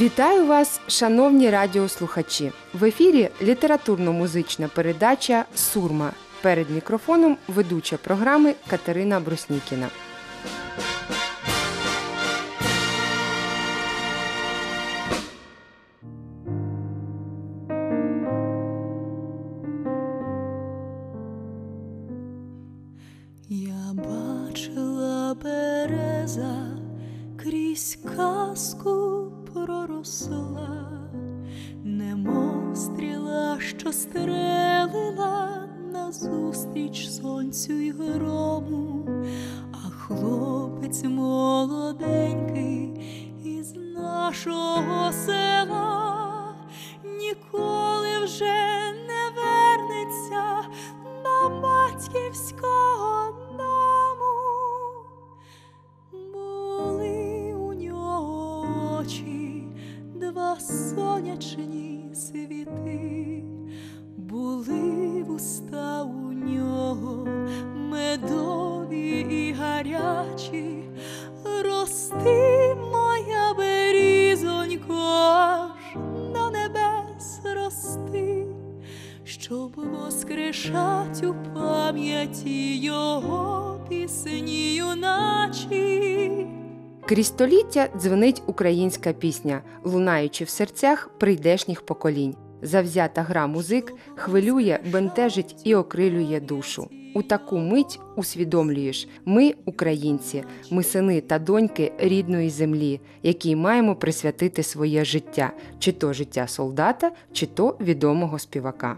Вітаю вас, шановні радіослухачі! В ефірі літературно-музична передача Сурма. Перед мікрофоном ведуча програми Катерина Бруснікіна. Я бачила береза крізь казку проросла, немов стріла, що стрелила назустріч сонцю й грому, а хлопець молоденький із нашого села słonie. Крізь століття дзвенить українська пісня, лунаючи в серцях прийдешніх поколінь. Завзята гра музик хвилює, бентежить і окрилює душу. У таку мить усвідомлюєш, ми українці, ми сини та доньки рідної землі, якій маємо присвятити своє життя, чи то життя солдата, чи то відомого співака.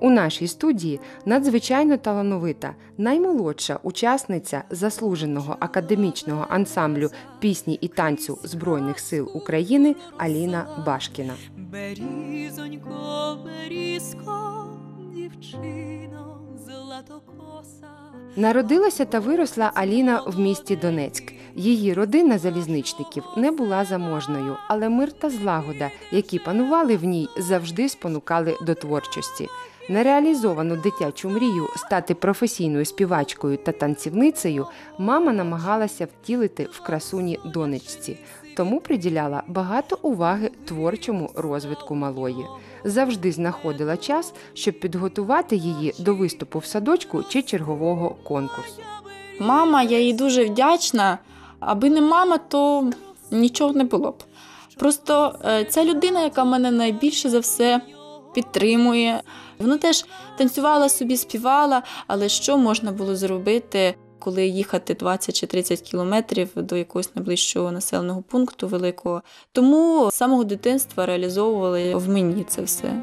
У нашій студії надзвичайно талановита, наймолодша учасниця заслуженого академічного ансамблю пісні і танцю Збройних сил України Аліна Башкіна. Берізонько, берізко, дівчино, златокоса. Народилася та виросла Аліна в місті Донецьк. Її родина залізничників не була заможною, але мир та злагода, які панували в ній, завжди спонукали до творчості. Нереалізовану дитячу мрію стати професійною співачкою та танцівницею мама намагалася втілити в красуні донечці, тому приділяла багато уваги творчому розвитку малої. Завжди знаходила час, щоб підготувати її до виступу в садочку чи чергового конкурсу. Мама, я їй дуже вдячна. Аби не мама, то нічого не було б. Просто е, ця людина, яка мене найбільше за все підтримує. Вона теж танцювала собі, співала, але що можна було зробити, коли їхати 20 чи 30 кілометрів до якогось найближчого населеного пункту великого. Тому з самого дитинства реалізовували в мені це все.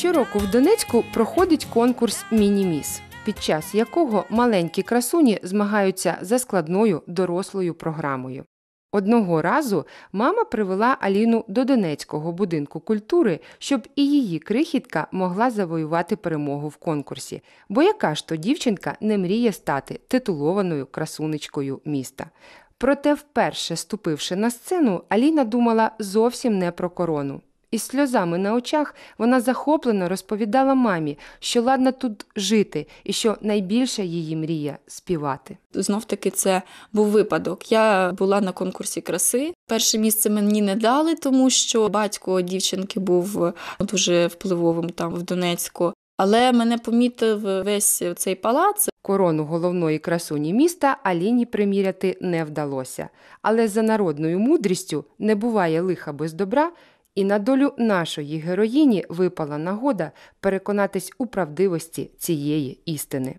Щороку в Донецьку проходить конкурс Мініміс, під час якого маленькі красуні змагаються за складною дорослою програмою. Одного разу мама привела Аліну до Донецького будинку культури, щоб і її крихітка могла завоювати перемогу в конкурсі, бо яка ж то дівчинка не мріє стати титулованою красунечкою міста. Проте, вперше ступивши на сцену, Аліна думала зовсім не про корону. Із сльозами на очах вона захоплено розповідала мамі, що ладна тут жити і що найбільша її мрія співати. Знов таки це був випадок. Я була на конкурсі краси. Перше місце мені не дали, тому що батько дівчинки був дуже впливовим там в Донецьку. Але мене помітив весь цей палац. Корону головної красуні міста Аліні приміряти не вдалося. Але за народною мудрістю не буває лиха без добра. І на долю нашої героїні випала нагода переконатись у правдивості цієї істини.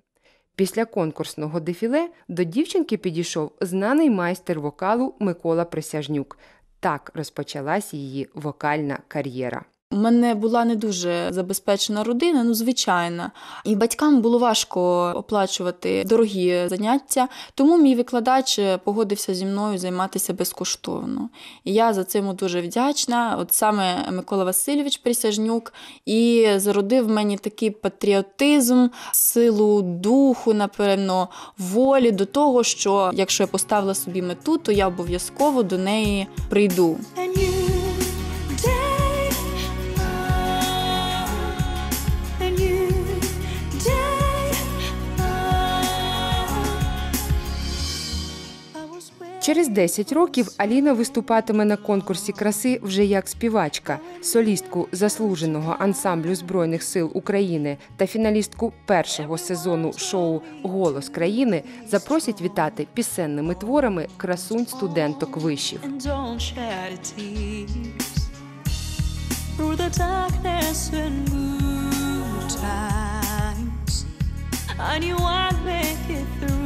Після конкурсного дефіле до дівчинки підійшов знаний майстер вокалу Микола Присяжнюк. Так розпочалась її вокальна кар'єра. У мене була не дуже забезпечена родина, ну звичайна. І батькам було важко оплачувати дорогі заняття, тому мій викладач погодився зі мною займатися безкоштовно. І я за цим дуже вдячна. От саме Микола Васильович Присяжнюк і зародив в мені такий патріотизм, силу духу, напевно, волі до того, що якщо я поставила собі мету, то я обов'язково до неї прийду. Через 10 років Аліна виступатиме на конкурсі краси вже як співачка, солістку заслуженого ансамблю Збройних сил України та фіналістку першого сезону шоу Голос країни запросять вітати пісенними творами красунь студенток вишів. I knew I'd make it through.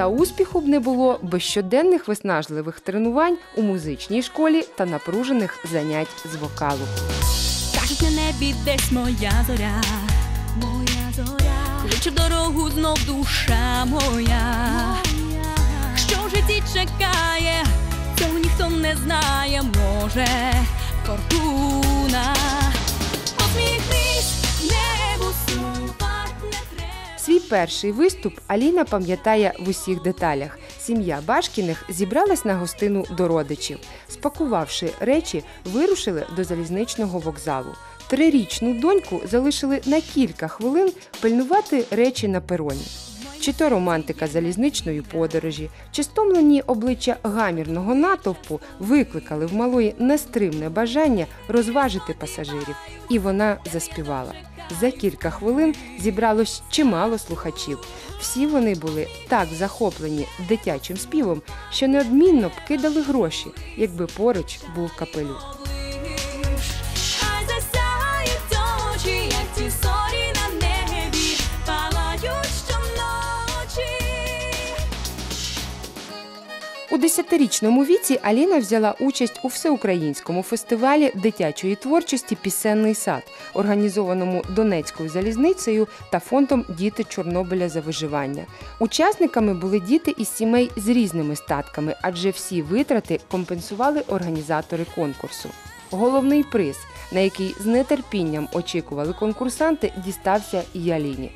Та успіху б не було без щоденних виснажливих тренувань у музичній школі та напружених занять з вокалу. Кажуть, на небі десь моя зоря, моя зоря, кличе в дорогу знов душа моя. Що в житті чекає, цього ніхто не знає, може, фортуна. Перший виступ Аліна пам'ятає в усіх деталях. Сім'я Башкіних зібралась на гостину до родичів. Спакувавши речі, вирушили до залізничного вокзалу. Трирічну доньку залишили на кілька хвилин пильнувати речі на пероні. Чи то романтика залізничної подорожі, чи стомлені обличчя гамірного натовпу викликали в малої нестримне бажання розважити пасажирів, і вона заспівала. За кілька хвилин зібралось чимало слухачів. Всі вони були так захоплені дитячим співом, що неодмінно б кидали гроші, якби поруч був капелюх. Десятирічному віці Аліна взяла участь у всеукраїнському фестивалі дитячої творчості Пісенний сад, організованому Донецькою залізницею та фондом Діти Чорнобиля за виживання. Учасниками були діти із сімей з різними статками, адже всі витрати компенсували організатори конкурсу. Головний приз, на який з нетерпінням очікували конкурсанти, дістався і Аліні.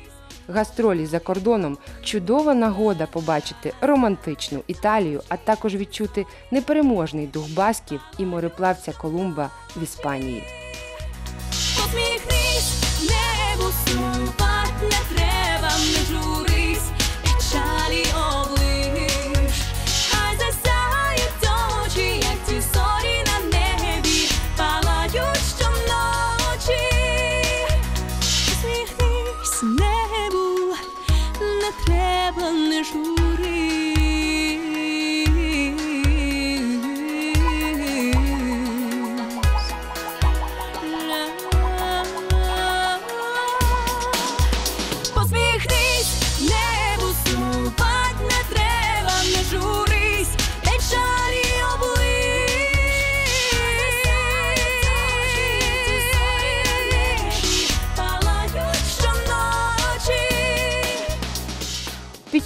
Гастролі за кордоном чудова нагода побачити романтичну Італію, а також відчути непереможний дух басків і мореплавця Колумба в Іспанії. Не треба, не журись,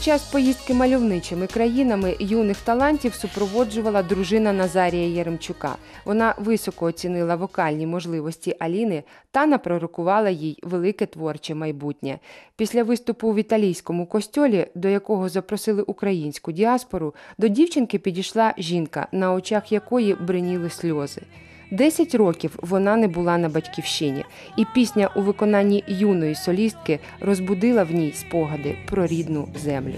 час поїздки мальовничими країнами юних талантів супроводжувала дружина Назарія Єремчука. Вона високо оцінила вокальні можливості Аліни та напророкувала їй велике творче майбутнє. Після виступу в італійському костьолі, до якого запросили українську діаспору, до дівчинки підійшла жінка, на очах якої бриніли сльози. Десять років вона не була на батьківщині, і пісня у виконанні юної солістки розбудила в ній спогади про рідну землю.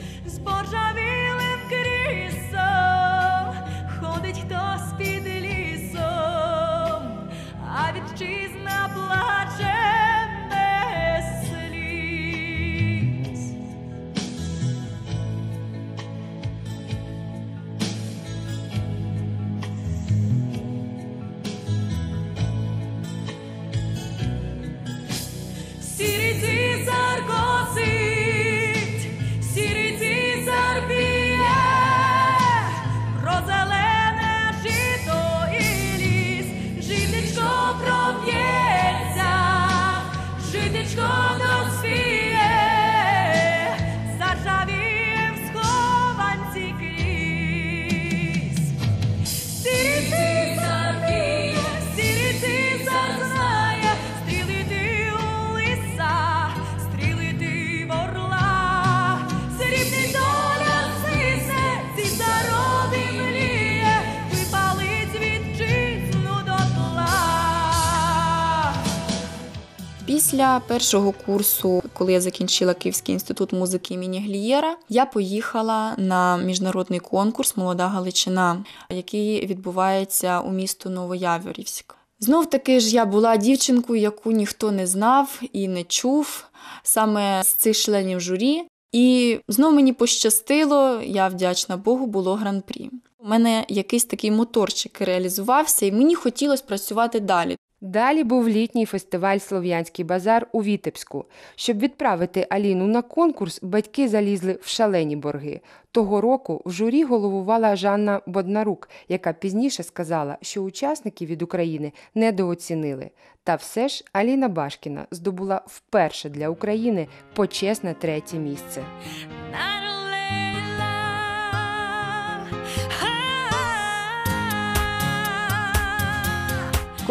Після першого курсу, коли я закінчила Київський інститут музики імені Глієра, я поїхала на міжнародний конкурс Молода Галичина, який відбувається у місто Новояворівськ. Знов таки ж я була дівчинкою, яку ніхто не знав і не чув саме з цих членів журі. І знов мені пощастило, я вдячна Богу, було гран-прі. У мене якийсь такий моторчик реалізувався, і мені хотілося працювати далі. Далі був літній фестиваль Слов'янський базар у Вітебську. Щоб відправити Аліну на конкурс, батьки залізли в шалені борги. Того року в журі головувала Жанна Боднарук, яка пізніше сказала, що учасників від України недооцінили. Та все ж Аліна Башкіна здобула вперше для України почесне третє місце.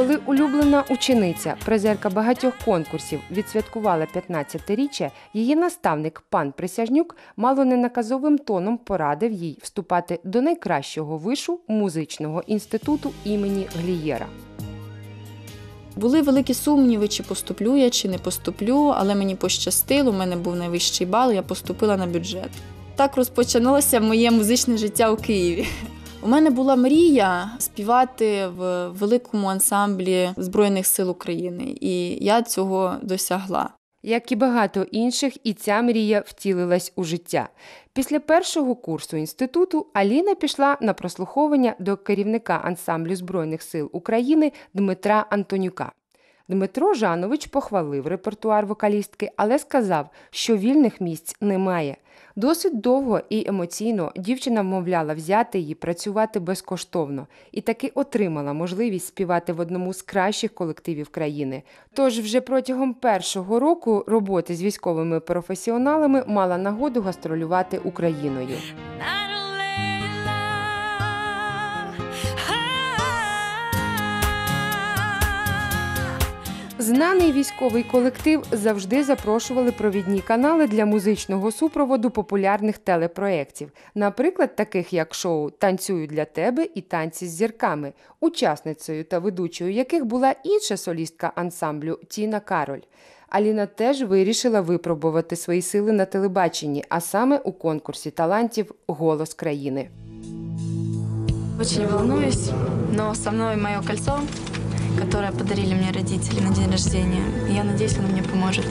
Коли улюблена учениця, призерка багатьох конкурсів, відсвяткувала 15-річчя, її наставник пан Присяжнюк мало не наказовим тоном порадив їй вступати до найкращого вишу музичного інституту імені Глієра. Були великі сумніви, чи поступлю я, чи не поступлю, але мені пощастило, у мене був найвищий бал, я поступила на бюджет. Так розпочалося моє музичне життя у Києві. У мене була мрія співати в великому ансамблі Збройних сил України, і я цього досягла. Як і багато інших, і ця мрія втілилась у життя. Після першого курсу інституту Аліна пішла на прослуховування до керівника ансамблю Збройних сил України Дмитра Антонюка. Дмитро Жанович похвалив репертуар вокалістки, але сказав, що вільних місць немає. Досить довго і емоційно дівчина вмовляла взяти її працювати безкоштовно і таки отримала можливість співати в одному з кращих колективів країни. Тож вже протягом першого року роботи з військовими професіоналами мала нагоду гастролювати Україною. Знаний військовий колектив завжди запрошували провідні канали для музичного супроводу популярних телепроєктів, наприклад, таких як шоу Танцюю для тебе і танці з зірками, учасницею та ведучою яких була інша солістка ансамблю Тіна Кароль. Аліна теж вирішила випробувати свої сили на телебаченні, а саме у конкурсі талантів Голос країни. Очень волнуюсь, но со мною моє кольцо которое подарили мне родители на день рождения. Я надеюсь, оно мне поможет.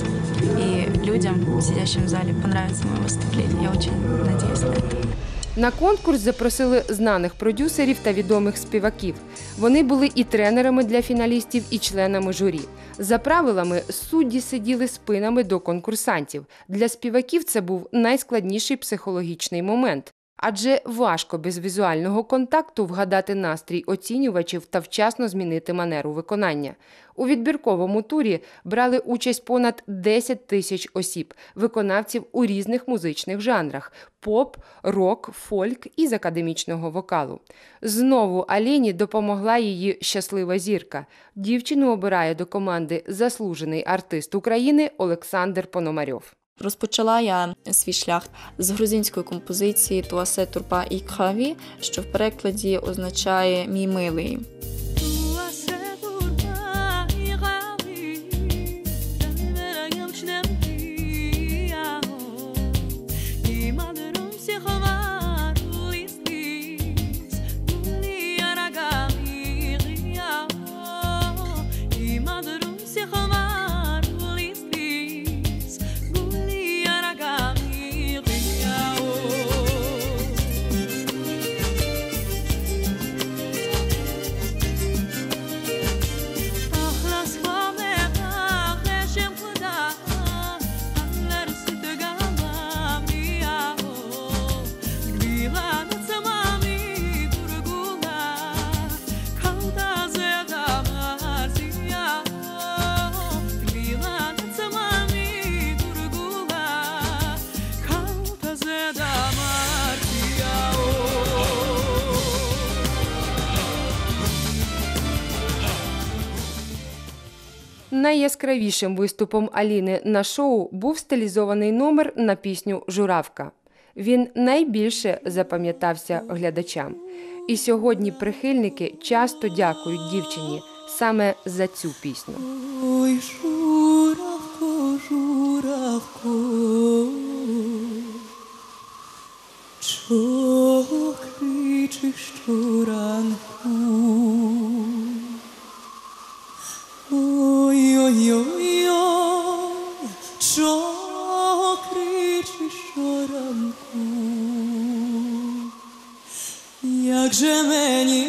И людям, сидящим в зале, понравится мое выступление. Я очень надеюсь на это. На конкурс запросили знаних продюсерів та відомих співаків. Вони були і тренерами для фіналістів, і членами журі. За правилами, судді сиділи спинами до конкурсантів. Для співаків це був найскладніший психологічний момент. Адже важко без візуального контакту вгадати настрій оцінювачів та вчасно змінити манеру виконання. У відбірковому турі брали участь понад 10 тисяч осіб, виконавців у різних музичних жанрах поп, рок, фольк і з академічного вокалу. Знову Аліні допомогла її щаслива зірка. Дівчину обирає до команди заслужений артист України Олександр Пономарьов. Розпочала я свій шлях з грузинської композиції Туасе Турпа і Кхаві, що в перекладі означає мій милий. Найяскравішим виступом Аліни на шоу був стилізований номер на пісню Журавка. Він найбільше запам'ятався глядачам. І сьогодні прихильники часто дякують дівчині саме за цю пісню. Ой, журавка, журавко, чого кричиш щоранку? Щоранку? Як же мені?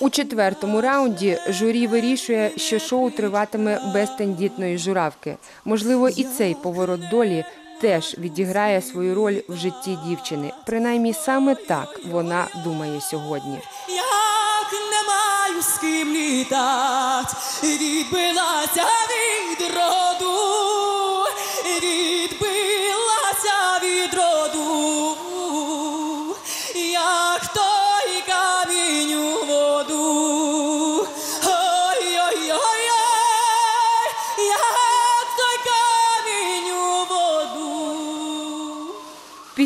У четвертому раунді журі вирішує, що шоу триватиме без тендітної журавки. Можливо, і цей поворот долі теж відіграє свою роль в житті дівчини. Принаймні саме так вона думає сьогодні. Маю літать, відбилася від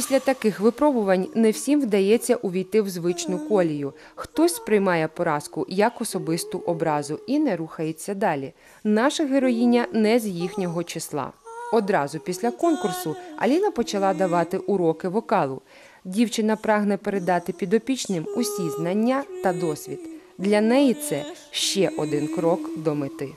Після таких випробувань не всім вдається увійти в звичну колію. Хтось сприймає поразку як особисту образу і не рухається далі. Наша героїня не з їхнього числа. Одразу після конкурсу Аліна почала давати уроки вокалу. Дівчина прагне передати підопічним усі знання та досвід. Для неї це ще один крок до мети.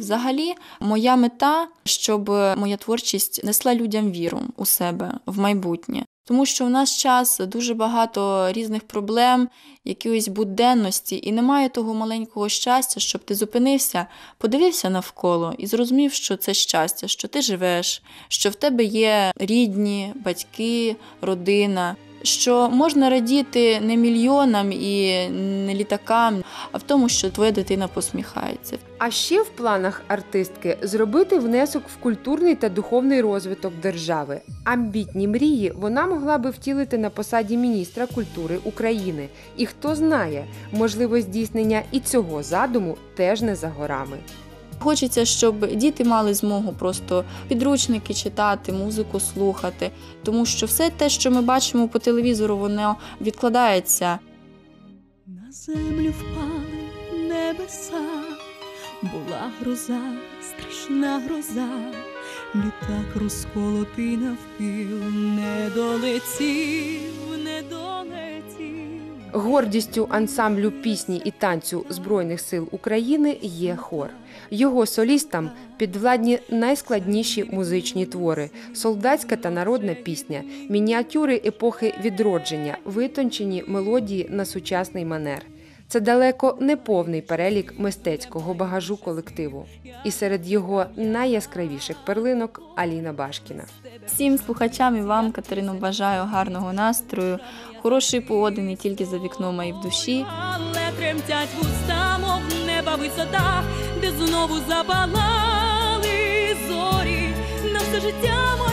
Взагалі, моя мета, щоб моя творчість несла людям віру у себе в майбутнє. Тому що в нас час дуже багато різних проблем, якоїсь буденності, і немає того маленького щастя, щоб ти зупинився, подивився навколо і зрозумів, що це щастя, що ти живеш, що в тебе є рідні, батьки, родина. Що можна радіти не мільйонам і не літакам, а в тому, що твоя дитина посміхається. А ще в планах артистки зробити внесок в культурний та духовний розвиток держави. Амбітні мрії вона могла би втілити на посаді міністра культури України. І хто знає, можливо, здійснення і цього задуму теж не за горами. Хочеться, щоб діти мали змогу просто підручники читати, музику слухати, тому що все те, що ми бачимо по телевізору, воно відкладається. На землю впали небеса, була гроза, страшна гроза, літак розколотий навпіл, не долетів, не долетів. Гордістю ансамблю пісні і танцю Збройних сил України є хор. Його солістам підвладні найскладніші музичні твори: солдатська та народна пісня, мініатюри епохи відродження, витончені мелодії на сучасний манер. Це далеко не повний перелік мистецького багажу колективу. І серед його найяскравіших перлинок Аліна Башкіна. Всім слухачам і вам, Катерино, бажаю гарного настрою, хорошої погоди не тільки за вікном, а й в душі. Але тремтять вуста, мов неба висота, де знову запалали зорі. На все життя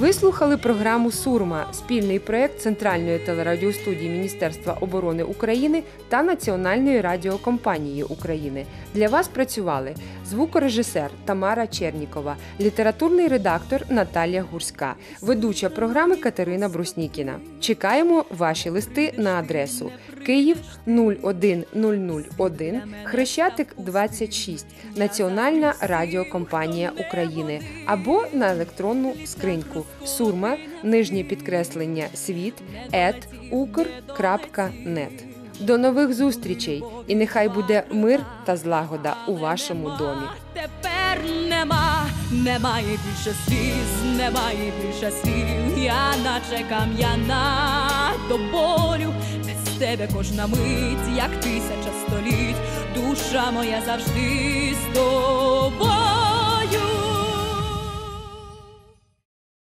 Ви слухали програму Сурма, спільний проект Центральної телерадіостудії Міністерства оборони України та Національної радіокомпанії України. Для вас працювали звукорежисер Тамара Чернікова, літературний редактор Наталія Гурська, ведуча програми Катерина Бруснікіна. Чекаємо ваші листи на адресу Київ 01001, Хрещатик 26, Національна радіокомпанія України або на електронну скриньку сурма нижнє підкреслення світ ет укр.нет. До нових зустрічей і нехай буде мир та злагода у вашому домі. Тепер нема, немає більше сліз, немає більше слів. Я наче кам'яна до болю. Без тебе кожна мить, як тисяча століть. Душа моя завжди з тобою.